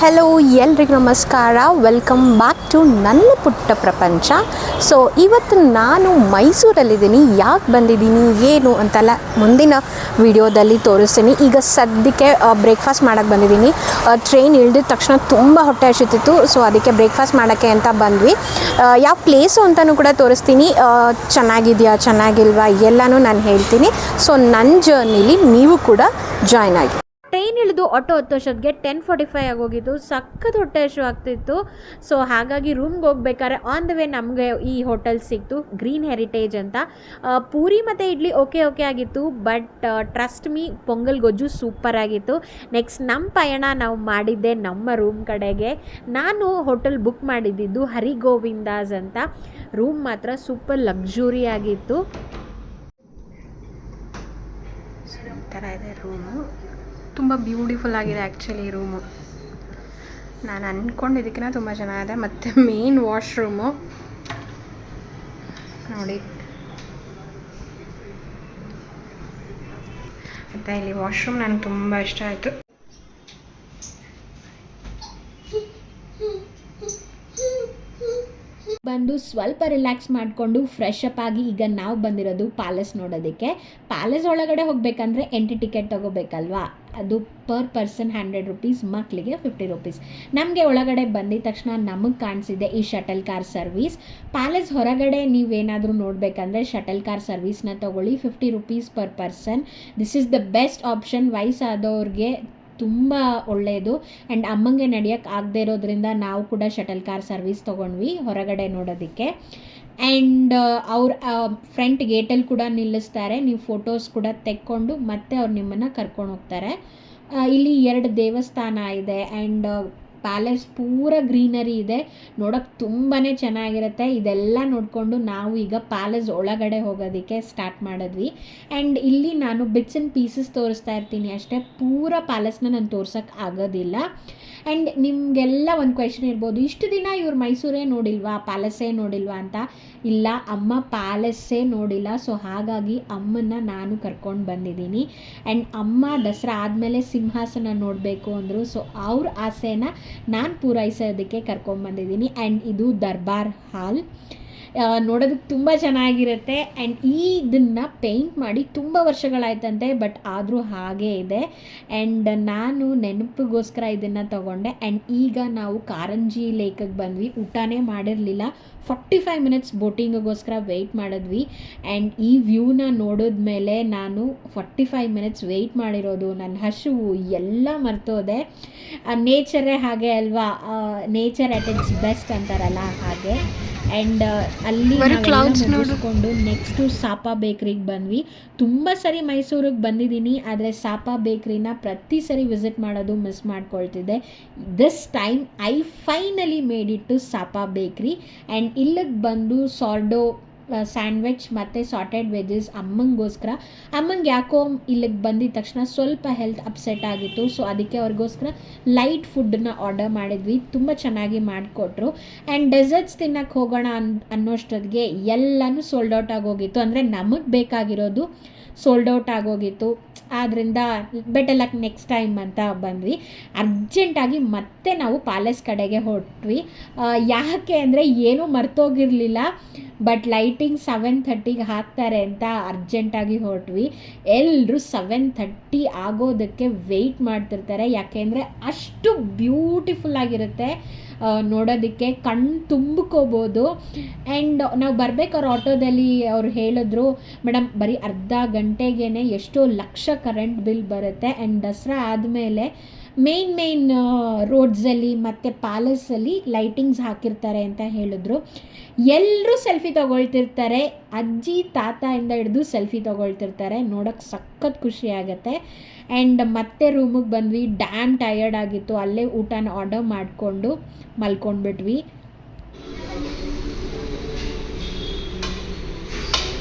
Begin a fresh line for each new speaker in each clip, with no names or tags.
Hello ಎಲ್ರಿಗೂ ನಮಸ್ಕಾರ. Welcome back to ನನ್ನ ಪುಟ್ಟ ಪ್ರಪಂಚ. ಸೊ ಇವತ್ತು ನಾನು ಮೈಸೂರಲ್ಲಿದ್ದೀನಿ. ಯಾಕೆ ಬಂದಿದ್ದೀನಿ, ಏನು ಅಂತೆಲ್ಲ ಮುಂದಿನ ವಿಡಿಯೋದಲ್ಲಿ ತೋರಿಸ್ತೀನಿ. ಈಗ ಸದ್ಯಕ್ಕೆ ಬ್ರೇಕ್ಫಾಸ್ಟ್ ಮಾಡೋಕ್ಕೆ ಬಂದಿದ್ದೀನಿ. ಟ್ರೈನ್ ಇಳಿದ ತಕ್ಷಣ ತುಂಬ ಹೊಟ್ಟೆ ಹಸಿತಿತ್ತು. ಸೊ ಅದಕ್ಕೆ ಬ್ರೇಕ್ಫಾಸ್ಟ್ ಮಾಡೋಕ್ಕೆ ಅಂತ ಬಂದ್ವಿ. ಯಾವ ಪ್ಲೇಸು ಅಂತಲೂ ಕೂಡ ತೋರಿಸ್ತೀನಿ. ಚೆನ್ನಾಗಿದೆಯಾ, ಚೆನ್ನಾಗಿಲ್ವಾ, ಎಲ್ಲನೂ ನಾನು ಹೇಳ್ತೀನಿ. ಸೊ ನನ್ನ ಜರ್ನಿಲಿ ನೀವು ಕೂಡ ಜಾಯ್ನ್ ಆಗಿ.
ಟ್ರೈನ್ ಇಳಿದು ಆಟೋ ಹತ್ತೋಷ್ಟೊತ್ತಿಗೆ ಟೆನ್ ಫಾರ್ಟಿ ಫೈವ್ ಆಗೋಗಿತ್ತು ಸಖತ್ ಹೊಟ್ಟೆ ಹಶು ಆಗ್ತಿತ್ತು. ಸೊ ಹಾಗಾಗಿ ರೂಮ್ಗೆ ಹೋಗ್ಬೇಕಾದ್ರೆ ಆನ್ ದ ವೇ ನಮಗೆ ಈ ಹೋಟೆಲ್ ಸಿಕ್ತು. ಗ್ರೀನ್ ಹೆರಿಟೇಜ್ ಅಂತ. ಪೂರಿ ಮತ್ತು ಇಡ್ಲಿ ಓಕೆ ಓಕೆ ಆಗಿತ್ತು. ಬಟ್ ಟ್ರಸ್ಟ್ ಮೀ ಪೊಂಗಲ್ ಗೊಜ್ಜು ಸೂಪರ್ ಆಗಿತ್ತು. ನೆಕ್ಸ್ಟ್ ನಮ್ಮ ಪಯಣ ನಾವು ಮಾಡಿದ್ದೆ ನಮ್ಮ ರೂಮ್ ಕಡೆಗೆ. ನಾನು ಹೋಟೆಲ್ ಬುಕ್ ಮಾಡಿದ್ದಿದ್ದು ಹರಿಗೋವಿಂದಾಸ್ ಅಂತ. ರೂಮ್ ಮಾತ್ರ ಸೂಪರ್ ಲಕ್ಸುರಿ ಆಗಿತ್ತು.
ಇದೆ ರೂಮು ತುಂಬ ಬ್ಯೂಟಿಫುಲ್ ಆಗಿದೆ ಆ್ಯಕ್ಚುಲಿ ರೂಮು ನಾನು ಅಂದ್ಕೊಂಡಿದ್ದಕ್ಕಿಂತ ತುಂಬ ಚೆನ್ನಾಗಿದೆ ಮತ್ತು ಮೇನ್ ವಾಶ್ರೂಮು ನೋಡಿ. ಮತ್ತು ಇಲ್ಲಿ ವಾಶ್ರೂಮ್ ನನಗೆ ತುಂಬ ಇಷ್ಟ ಆಯಿತು.
ಬಂದು ಸ್ವಲ್ಪ ರಿಲ್ಯಾಕ್ಸ್ ಮಾಡಿಕೊಂಡು ಫ್ರೆಶ್ ಅಪ್ ಆಗಿ ಈಗ ನಾವು ಬಂದಿರೋದು ಪ್ಯಾಲೇಸ್ ನೋಡೋದಕ್ಕೆ. ಪ್ಯಾಲೇಸ್ ಒಳಗಡೆ ಹೋಗಬೇಕಂದ್ರೆ ಎಂಟ್ರಿ ಟಿಕೆಟ್ ತೊಗೋಬೇಕಲ್ವಾ? ಅದು ಪರ್ ಪರ್ಸನ್ ಹಂಡ್ರೆಡ್ ರುಪೀಸ್ ಮಕ್ಕಳಿಗೆ ಫಿಫ್ಟಿ ರುಪೀಸ್ ನಮಗೆ ಒಳಗಡೆ ಬಂದಿದ ತಕ್ಷಣ ನಮಗೆ ಕಾಣಿಸಿದೆ ಈ ಶಟಲ್ ಕಾರ್ ಸರ್ವಿಸ್ ಪ್ಯಾಲೇಸ್ ಹೊರಗಡೆ ನೀವೇನಾದರೂ ನೋಡಬೇಕಂದ್ರೆ ಶಟಲ್ ಕಾರ್ ಸರ್ವಿಸ್ನ ತೊಗೊಳ್ಳಿ fifty rupees per person this is the best option ವಯಸ್ಸಾದವ್ರಿಗೆ ತುಂಬ ಒಳ್ಳೆಯದು ಆ್ಯಂಡ್ ಅಮ್ಮಂಗೆ ನಡೆಯೋಕ್ಕೆ ಆಗದೆ ಇರೋದ್ರಿಂದ ನಾವು ಕೂಡ ಶಟಲ್ ಕಾರ್ ಸರ್ವಿಸ್ ತೊಗೊಂಡ್ವಿ ಹೊರಗಡೆ ನೋಡೋದಕ್ಕೆ. ಆ್ಯಂಡ್ ಅವ್ರ ಫ್ರಂಟ್ ಗೇಟಲ್ಲಿ ಕೂಡ ನಿಲ್ಲಿಸ್ತಾರೆ. ನೀವು ಫೋಟೋಸ್ ಕೂಡ ತೆಕ್ಕೊಂಡು ಮತ್ತೆ ಅವ್ರು ನಿಮ್ಮನ್ನು ಕರ್ಕೊಂಡು ಹೋಗ್ತಾರೆ. ಇಲ್ಲಿ ಎರಡು ದೇವಸ್ಥಾನ ಇದೆ. ಆ್ಯಂಡ್ ಪ್ಯಾಲೇಸ್ ಪೂರ ಗ್ರೀನರಿ ಇದೆ. ನೋಡೋಕ್ಕೆ ತುಂಬಾ ಚೆನ್ನಾಗಿರುತ್ತೆ. ಇದೆಲ್ಲ ನೋಡಿಕೊಂಡು ನಾವು ಈಗ ಪ್ಯಾಲೇಸ್ ಒಳಗಡೆ ಹೋಗೋದಕ್ಕೆ ಸ್ಟಾರ್ಟ್ ಮಾಡಿದ್ವಿ. ಆ್ಯಂಡ್ ಇಲ್ಲಿ ನಾನು ಬಿಟ್ಸ್ ಆ್ಯಂಡ್ ಪೀಸಸ್ ತೋರಿಸ್ತಾ ಇರ್ತೀನಿ ಅಷ್ಟೇ. ಪೂರ ಪ್ಯಾಲೇಸ್ನ ನಾನು ತೋರ್ಸೋಕ್ಕೆ ಆಗೋದಿಲ್ಲ. ಆ್ಯಂಡ್ ನಿಮಗೆಲ್ಲ ಒಂದು ಕ್ವೆಶನ್ ಇರ್ಬೋದು ಇಷ್ಟು ದಿನ ಇವ್ರು ಮೈಸೂರೇ ನೋಡಿಲ್ವಾ? ಪ್ಯಾಲೇಸೇ ನೋಡಿಲ್ವಾ ಅಂತ? ಇಲ್ಲ, ಅಮ್ಮ ಪ್ಯಾಲೇಸೇ ನೋಡಿಲ್ಲ. ಸೊ ಹಾಗಾಗಿ ಅಮ್ಮನ್ನ ನಾನು ಕರ್ಕೊಂಡು ಬಂದಿದ್ದೀನಿ. ಆ್ಯಂಡ್ ಅಮ್ಮ ದಸರಾ ಆದಮೇಲೆ ಸಿಂಹಾಸನ ನೋಡಬೇಕು ಅಂದರು. ಸೊ ಅವ್ರ ಆಸೆನ ನಾನು ಪೂರೈಸೋದಕ್ಕೆ ಕರ್ಕೊಂಡ್ಬಂದಿದ್ದೀನಿ ಆ್ಯಂಡ್ ಇದು ದರ್ಬಾರ್ ಹಾಲ್. ನೋಡೋದಕ್ಕೆ ತುಂಬ ಚೆನ್ನಾಗಿರುತ್ತೆ. ಆ್ಯಂಡ್ ಈ ಇದನ್ನು ಪೇಂಟ್ ಮಾಡಿ ತುಂಬ ವರ್ಷಗಳಾಯ್ತಂತೆ ಬಟ್ ಆದರೂ ಹಾಗೇ ಇದೆ. ಆ್ಯಂಡ್ ನಾನು ನೆನಪಿಗೋಸ್ಕರ ಇದನ್ನು ತಗೊಂಡೆ. ಆ್ಯಂಡ್ ಈಗ ನಾವು ಕಾರಂಜಿ ಲೇಕಗೆ ಬಂದ್ವಿ. ಊಟನೇ ಮಾಡಿರಲಿಲ್ಲ. ಫಾರ್ಟಿ ಫೈವ್ ಮಿನಿಟ್ಸ್ ಬೋಟಿಂಗಿಗೋಸ್ಕರ ವೆಯ್ಟ್ ಮಾಡಿದ್ವಿ. ಆ್ಯಂಡ್ ಈ ವ್ಯೂನ ನೋಡಿದ್ಮೇಲೆ ನಾನು ಫಾರ್ಟಿ ಫೈವ್ ಮಿನಿಟ್ಸ್ ವೆಯ್ಟ್ ಮಾಡಿರೋದು, ನನ್ನ ಹಸುವು ಎಲ್ಲ ಮರ್ತೋದೆ. ನೇಚರೇ ಹಾಗೆ ಅಲ್ವಾ? ನೇಚರ್ ಅಟ್ ಇಟ್ಸ್ ಬೆಸ್ಟ್ ಅಂತಾರಲ್ಲ ಹಾಗೆ. ಆ್ಯಂಡ್ ಅಲ್ಲಿ ನೋಡಿಕೊಂಡು ನೆಕ್ಸ್ಟು ಸಾಪಾ ಬೇಕ್ರಿಗೆ ಬಂದ್ವಿ. ತುಂಬ ಸರಿ ಮೈಸೂರಿಗೆ ಬಂದಿದ್ದೀನಿ ಆದರೆ ಸಾಪಾ ಬೇಕ್ರಿನ ಪ್ರತಿ ಸರಿ ವಿಸಿಟ್ ಮಾಡೋದು miss ಮಾಡ್ಕೊಳ್ತಿದ್ದೆ. This time I finally made it to Sapa bakery and ಇಲ್ಲಿಗೆ ಬಂದು ಸಾರ್ಡೋ ಸ್ಯಾಂಡ್ವಿಚ್ ಮತ್ತು ಸಾಟೆಡ್ ವೆಜಸ್ ಅಮ್ಮಂಗೋಸ್ಕರ. ಅಮ್ಮಂಗೆ ಯಾಕೋ ಇಲ್ಲಿಗೆ ಬಂದಿದ ತಕ್ಷಣ ಸ್ವಲ್ಪ ಹೆಲ್ತ್ ಅಪ್ಸೆಟ್ ಆಗಿತ್ತು. ಸೊ ಅದಕ್ಕೆ ಅವ್ರಿಗೋಸ್ಕರ ಲೈಟ್ ಫುಡ್ಡನ್ನ ಆರ್ಡರ್ ಮಾಡಿದ್ವಿ. ತುಂಬ ಚೆನ್ನಾಗಿ ಮಾಡಿಕೊಟ್ರು. ಆ್ಯಂಡ್ ಡೆಸರ್ಟ್ಸ್ ತಿನ್ನಕ್ಕೆ ಹೋಗೋಣ ಅನ್, ಅನ್ನೋಷ್ಟೊತ್ತಿಗೆ ಎಲ್ಲನೂ ಸೋಲ್ಡ್ ಔಟ್ ಆಗೋಗಿತ್ತು. ಅಂದರೆ ನಮಗೆ ಬೇಕಾಗಿರೋದು ಸೋಲ್ಡ್ ಔಟ್ ಆಗೋಗಿತ್ತು. ಆದ್ದರಿಂದ ಬೆಟರ್ ಲಕ್ ನೆಕ್ಸ್ಟ್ ಟೈಮ್ ಅಂತ ಬಂದ್ವಿ. ಅರ್ಜೆಂಟಾಗಿ ಮತ್ತೆ ನಾವು ಪ್ಯಾಲೇಸ್ ಕಡೆಗೆ ಹೊರಟ್ವಿ ಯಾಕೆ ಅಂದರೆ ಏನೂ ಮರ್ತೋಗಿರಲಿಲ್ಲ. ಬಟ್ ಲೈಟಿಂಗ್ ಸೆವೆನ್ ಥರ್ಟಿಗೆ ಹಾಕ್ತಾರೆ ಅಂತ ಅರ್ಜೆಂಟಾಗಿ ಹೊರಟ್ವಿ. ಎಲ್ಲರೂ ಸೆವೆನ್ ಥರ್ಟಿ ಆಗೋದಕ್ಕೆ ವೆಯ್ಟ್ ಮಾಡ್ತಿರ್ತಾರೆ. ಯಾಕೆಂದರೆ ಅಷ್ಟು ಬ್ಯೂಟಿಫುಲ್ ಆಗಿರುತ್ತೆ ನೋಡೋದಕ್ಕೆ ಕಣ್ಣು ತುಂಬಿಕೋಬೋದು. ಆ್ಯಂಡ್ ನಾವು ಬರ್ಬೇಕಾದ್ರೆ ಆಟೋದಲ್ಲಿ, ಅವ್ರು ಹೇಳಿದ್ರು ಮೇಡಮ್ ಬರೀ ಅರ್ಧ ಗಂಟೆಗೇ ಎಷ್ಟೋ ಲಕ್ಷ ಕರೆಂಟ್ ಬಿಲ್ ಬರುತ್ತೆ. ಆ್ಯಂಡ್ ದಸರಾ ಆದಮೇಲೆ ಮೇನ್ ಮೇನ್ ರೋಡ್ಸಲ್ಲಿ ಮತ್ತು ಪ್ಯಾಲೇಸಲ್ಲಿ ಲೈಟಿಂಗ್ಸ್ ಹಾಕಿರ್ತಾರೆ ಅಂತ ಹೇಳಿದ್ರು. ಎಲ್ಲರೂ ಸೆಲ್ಫಿ ತೊಗೊಳ್ತಿರ್ತಾರೆ. ಅಜ್ಜಿ ತಾತಯಿಂದ ಹಿಡಿದು ಸೆಲ್ಫಿ ತೊಗೊಳ್ತಿರ್ತಾರೆ. ನೋಡೋಕ್ಕೆ ಸಖತ್ ಖುಷಿ ಆಗುತ್ತೆ. ಆ್ಯಂಡ್ ಮತ್ತೆ ರೂಮಿಗೆ ಬಂದ್ವಿ. ಡ್ಯಾಮ್ ಟಯರ್ಡ್ ಆಗಿತ್ತು. ಅಲ್ಲೇ ಊಟನ ಆರ್ಡರ್ ಮಾಡಿಕೊಂಡು ಮಲ್ಕೊಂಡ್ಬಿಟ್ವಿ.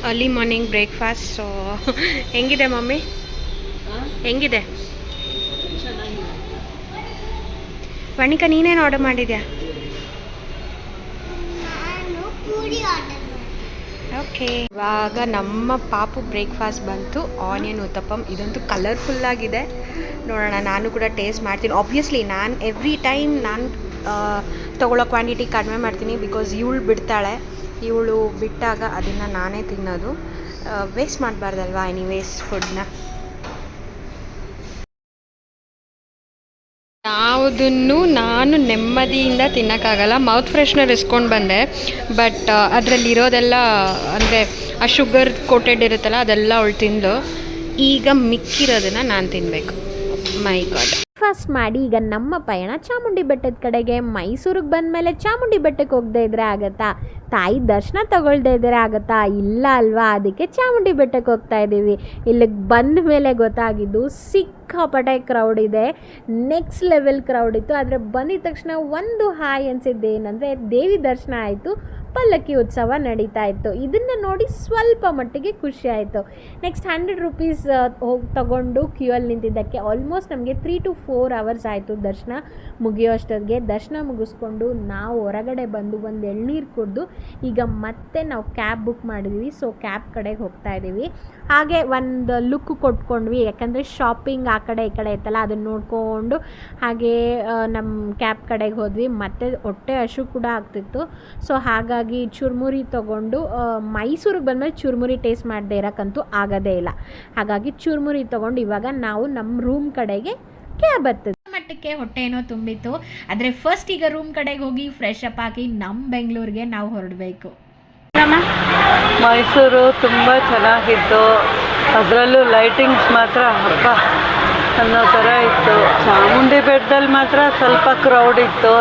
ಅರ್ಲಿ ಮಾರ್ನಿಂಗ್ ಬ್ರೇಕ್ಫಾಸ್ಟ್ ಸೊ ಹೆಂಗಿದೆ ಮಮ್ಮಿ? ಹೆಂಗಿದೆ? ವಣಿಕಾ ನೀನೇನು ಆರ್ಡರ್ ಮಾಡಿದ್ಯಾ? ಓಕೆ ಇವಾಗ ನಮ್ಮ ಪಾಪು ಬ್ರೇಕ್ಫಾಸ್ಟ್ ಬಂತು. ಆನಿಯನ್ ಉತ್ತಪ್ಪಮ್ ಇದಂತೂ ಕಲರ್ಫುಲ್ಲಾಗಿದೆ ನೋಡೋಣ ನಾನು ಕೂಡ ಟೇಸ್ಟ್ ಮಾಡ್ತೀನಿ. ಆಬ್ವಿಯಸ್ಲಿ ನಾನು ಎವ್ರಿ ಟೈಮ್ ನಾನು ತೊಗೊಳ್ಳೋ ಕ್ವಾಂಟಿಟಿ ಕಡಿಮೆ ಮಾಡ್ತೀನಿ ಬಿಕಾಸ್ ಇವಳು ಬಿಡ್ತಾಳೆ. ಇವಳು ಬಿಟ್ಟಾಗ ಅದನ್ನು ನಾನೇ ತಿನ್ನೋದು. ವೇಸ್ಟ್ ಮಾಡಬಾರ್ದಲ್ವಾ ಎನಿವೇಸ್ ಫುಡ್ನ ಯಾವುದನ್ನು ನಾನು ನೆಮ್ಮದಿಯಿಂದ ತಿನ್ನೋಕ್ಕಾಗಲ್ಲ. ಮೌತ್ ಫ್ರೆಶ್ನರ್ ಇಸ್ಕೊಂಡು ಬಂದೆ. ಬಟ್ ಅದರಲ್ಲಿರೋದೆಲ್ಲ, ಅಂದರೆ, ಆ ಶುಗರ್ ಕೋಟೆಡ್ ಇರುತ್ತಲ್ಲ, ಅದೆಲ್ಲ ಅವಳು ತಿಂದು ಈಗ ಮಿಕ್ಕಿರೋದನ್ನು ನಾನು ತಿನ್ನಬೇಕು ಮೈ ಗಾಡ್
ಫಸ್ಟ್ ಮಾಡಿ ಈಗ ನಮ್ಮ ಪಯಣ ಚಾಮುಂಡಿ ಬೆಟ್ಟದ ಕಡೆಗೆ. ಮೈಸೂರಿಗೆ ಬಂದಮೇಲೆ ಚಾಮುಂಡಿ ಬೆಟ್ಟಕ್ಕೆ ಹೋಗದೆ ಇದ್ರೆ ಆಗತ್ತಾ? ತಾಯಿ ದರ್ಶನ ತಗೊಳ್ದೇ ಇದ್ರೆ ಆಗತ್ತಾ? ಇಲ್ಲ ಅಲ್ವಾ? ಅದಕ್ಕೆ ಚಾಮುಂಡಿ ಬೆಟ್ಟಕ್ಕೆ ಹೋಗ್ತಾ ಇದ್ದೀವಿ. ಇಲ್ಲಿಗೆ ಬಂದ ಮೇಲೆ ಗೊತ್ತಾಗಿದ್ದು ಸಿಕ್ಕಾಪಟ್ಟೆ ಕ್ರೌಡ್ ಇದೆ. ನೆಕ್ಸ್ಟ್ ಲೆವೆಲ್ ಕ್ರೌಡ್ ಇತ್ತು. ಆದರೆ ಬಂದಿದ ತಕ್ಷಣ ಒಂದು ಹಾಯ್ ಅನಿಸಿದ್ದು ಏನಂದರೆ ದೇವಿ ದರ್ಶನ ಆಯಿತು. ಪಲ್ಲಕ್ಕಿ ಉತ್ಸವ ನಡೀತಾ ಇತ್ತು. ಇದನ್ನು ನೋಡಿ ಸ್ವಲ್ಪ ಮಟ್ಟಿಗೆ ಖುಷಿ ಆಯಿತು. ನೆಕ್ಸ್ಟ್ ಹಂಡ್ರೆಡ್ ರುಪೀಸ್ ಹೋಗಿ ತಗೊಂಡು ಕ್ಯೂ ಅಲ್ಲಿ ನಿಂತಿದ್ದಕ್ಕೆ ಆಲ್ಮೋಸ್ಟ್ ನಮಗೆ ತ್ರೀ ಟು ಫೋರ್ ಅವರ್ಸ್ ಆಯಿತು ದರ್ಶನ ಮುಗಿಯೋ ಅಷ್ಟೊತ್ತಿಗೆ ದರ್ಶನ ಮುಗಿಸ್ಕೊಂಡು ನಾವು ಹೊರಗಡೆ ಬಂದು ಒಂದು ಎಳ್ನೀರು ಕುಡಿದು ಈಗ ಮತ್ತೆ ನಾವು ಕ್ಯಾಬ್ ಬುಕ್ ಮಾಡಿದ್ವಿ. ಸೊ ಕ್ಯಾಬ್ ಕಡೆಗೆ ಹೋಗ್ತಾ ಇದ್ದೀವಿ ಹಾಗೆ ಒಂದು ಲುಕ್ ಕೊಟ್ಕೊಂಡ್ವಿ. ಯಾಕಂದರೆ ಶಾಪಿಂಗ್ ಆ ಕಡೆ ಈ ಕಡೆ ಇತ್ತಲ್ಲ ಅದನ್ನು ನೋಡಿಕೊಂಡು ಹಾಗೆ ನಮ್ಮ ಕ್ಯಾಬ್ ಕಡೆಗೆ ಹೋದ್ವಿ. ಮತ್ತೆ ಹೊಟ್ಟೆ ಹಶು ಕೂಡ ಆಗ್ತಿತ್ತು. ಸೊ ಹಾಗಾಗಿ ಚುರ್ಮುರಿ ತೊಗೊಂಡು ತಗೊಂಡು ಮೈಸೂರಿಗೆ ಬಂದಮೇಲೆ ಚುರುಮುರಿ ಟೇಸ್ಟ್ ಮಾಡದೇ ಇರೋಕ್ಕಂತೂ ಆಗೋದೇ ಇಲ್ಲ. ಹಾಗಾಗಿ ಚುರುಮುರಿ ತೊಗೊಂಡು ಇವಾಗ ನಾವು ನಮ್ಮ ರೂಮ್ ಕಡೆಗೆ ಕ್ಯಾಬ್ ಹತ್ತದ. ಮಟ್ಟಕ್ಕೆ ಹೊಟ್ಟೆ ಏನೋ ತುಂಬಿತ್ತು. ಆದರೆ ಫಸ್ಟ್ ಈಗ ರೂಮ್ ಕಡೆಗೆ ಹೋಗಿ ಫ್ರೆಶ್ ಅಪ್ ಆಗಿ ನಮ್ಮ ಬೆಂಗಳೂರಿಗೆ ನಾವು ಹೊರಡಬೇಕು.
ಮೈಸೂರು ತುಂಬ ಚೆನ್ನಾಗಿತ್ತು. ಅದರಲ್ಲೂ ಲೈಟಿಂಗ್ಸ್ ಮಾತ್ರ ಹಬ್ಬ ಅನ್ನೋ ಥರ ಇತ್ತು. ಚಾಮುಂಡಿ ಬೆಟ್ಟದಲ್ಲಿ ಮಾತ್ರ ಸ್ವಲ್ಪ ಕ್ರೌಡ್ ಇತ್ತು.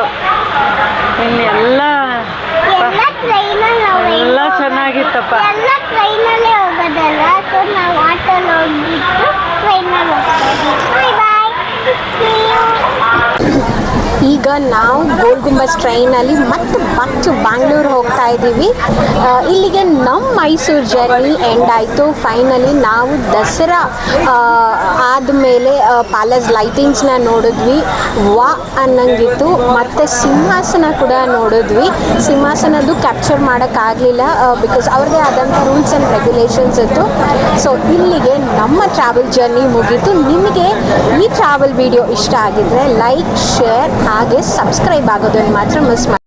ಇನ್ನೆಲ್ಲ
ಎಲ್ಲ
ಚೆನ್ನಾಗಿತ್ತಪ್ಪ.
ಎಲ್ಲ ಟ್ರೈನಲ್ಲೇ ಹೋಗೋದಲ್ಲ ಸೊ ನಾವು ಆಟೋಲ್ಲಿ ಹೋಗ್ಬಿಟ್ಟು
ಈಗ ನಾವು ಗೋಲ್ ಗುಂಬಸ್ ಟ್ರೈನಲ್ಲಿ ಮತ್ತೆ ಬ್ಯಾಕ್ ಬ್ಯಾಂಗ್ಳೂರ್ ಹೋಗ್ತಾ ಇದ್ದೀವಿ. ಇಲ್ಲಿಗೆ ನಮ್ಮ ಮೈಸೂರು ಜರ್ನಿ ಎಂಡ್ ಆಯಿತು. ಫೈನಲಿ ನಾವು ದಸರಾ ಆದಮೇಲೆ ಪ್ಯಾಲೇಸ್ ಲೈಟಿಂಗ್ಸ್ನ ನೋಡಿದ್ವಿ. ವಾ ಅನ್ನಂಗಿತ್ತು. ಮತ್ತು ಸಿಂಹಾಸನ ಕೂಡ ನೋಡಿದ್ವಿ. ಸಿಂಹಾಸನದ್ದು ಕ್ಯಾಪ್ಚರ್ ಮಾಡೋಕ್ಕಾಗಲಿಲ್ಲ ಬಿಕಾಸ್ ಅವ್ರದ್ದೇ ಆದಂಥ ರೂಲ್ಸ್ ಆ್ಯಂಡ್ ರೆಗ್ಯುಲೇಷನ್ಸ್ ಇತ್ತು. ಸೊ ಇಲ್ಲಿಗೆ ನಮ್ಮ ಟ್ರಾವೆಲ್ ಜರ್ನಿ ಮುಗೀತು. ನಿಮಗೆ ಈ ಟ್ರಾವೆಲ್ ವಿಡಿಯೋ ಇಷ್ಟ ಆಗಿದ್ರೆ ಲೈಕ್ ಶೇರ್ ಹಾಗೆ ಸಬ್ಸ್ಕ್ರೈಬ್ ಆಗೋದನ್ನು ಮಾತ್ರ ಮಿಸ್ ಮಾಡಿ